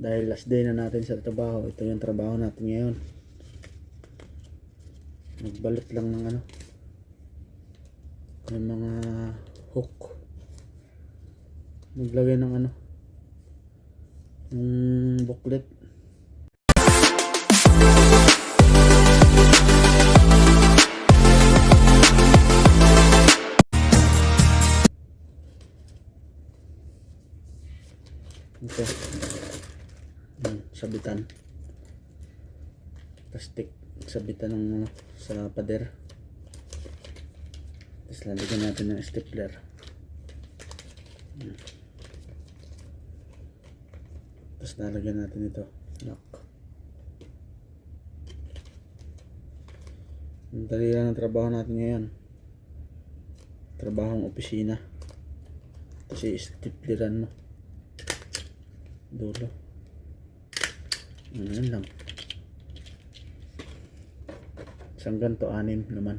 Dahil last day na natin sa trabaho. Ito yung trabaho natin ngayon. Nagbalot lang ng ano. Ng mga hook. Naglagay ng ano. Ng booklet. Ito. Sabitan. Plastic. Sabitan ng ano, sa pader. Tapos lalagyan natin ng stapler. Tapos lalagyan natin ito. Lock. Ang dali lang ang trabaho natin ngayon. Trabahong opisina. Kasi stapleran mo dulo ano lang. Isang ganto anim naman.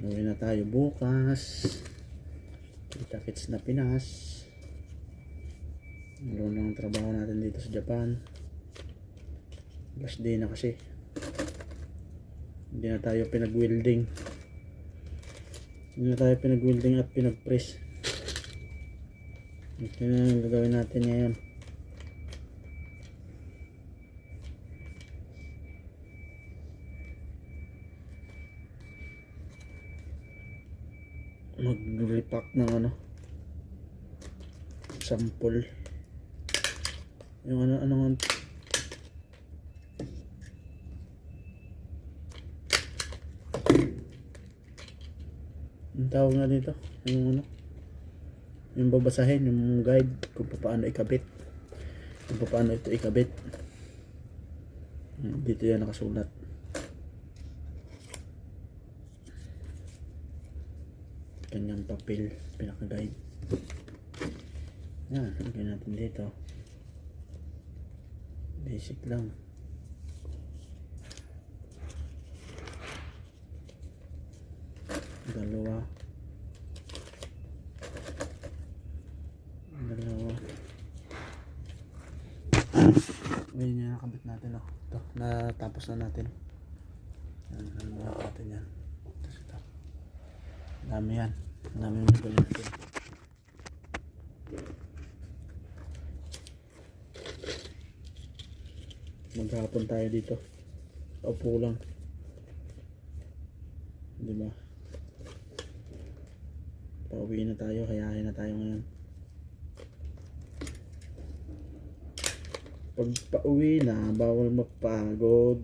Uwi na tayo bukas. Kita kits na Pinas. Ano lang ang trabaho natin dito sa Japan. Last day na kasi. Hindi na tayo pinag-welding. Hindi na tayo pinag-welding at pinag-press. Ito na yung gagawin natin ngayon. Mag-repack ng ano? Sample. Yung ano ano ano Ang tawag na dito, yung ano, yung babasahin, yung guide kung paano ikabit. Kung paano ito ikabit. Ayan, Dito yan nakasulat. Kanyang papel, pinaka-guide. Yan, lagyan natin dito. Basic lang. Ayun yung nakabit natin oh. Ito natapos na natin. Yan ano muna natin yan. Tapos ito. Dami yan. Dami yung gawin natin. Maghapon tayo dito. Upo lang. Di ba? Pauwi na tayo, kayahin na tayo ngayon. Pag pauwi na, bawal magpagod.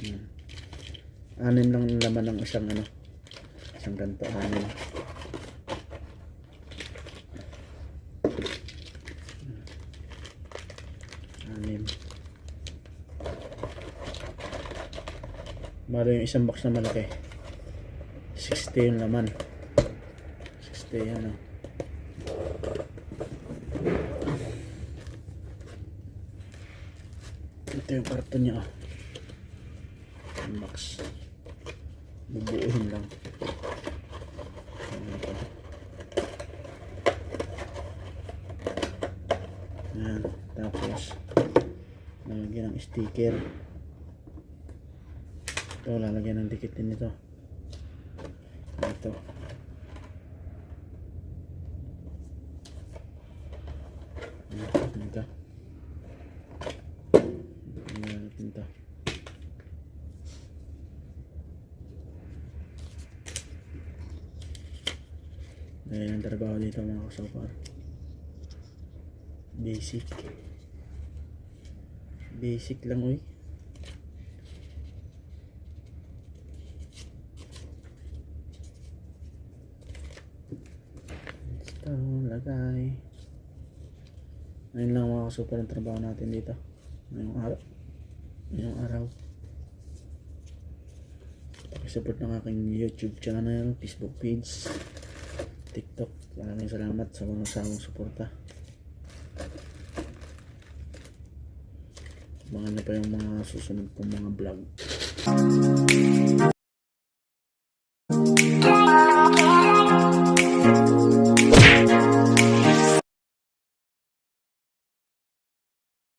Hmm. Anim lang ang laman ng isang ano. Isang ganito, anim. Anim. Maro yung isang box na malaki. 60 yung laman 60 yan o ito yung karton niya oh. max bubuuhin lang. Ayan. tapos lalagyan ng sticker ito lalagyan ng dikit din ito. Ito. Ayan natin ito. Ayan ang trabaho dito mga kasopar. Basic. Basic lang uy. Ito, lagay. Ngayon lang mga super ang trabaho natin dito. Ngayong araw. Ngayong araw. Pakisupport ng aking YouTube channel, Facebook page, TikTok. Maraming salamat sa mga samang suporta. Mga na pa yung mga susunod kong mga vlog.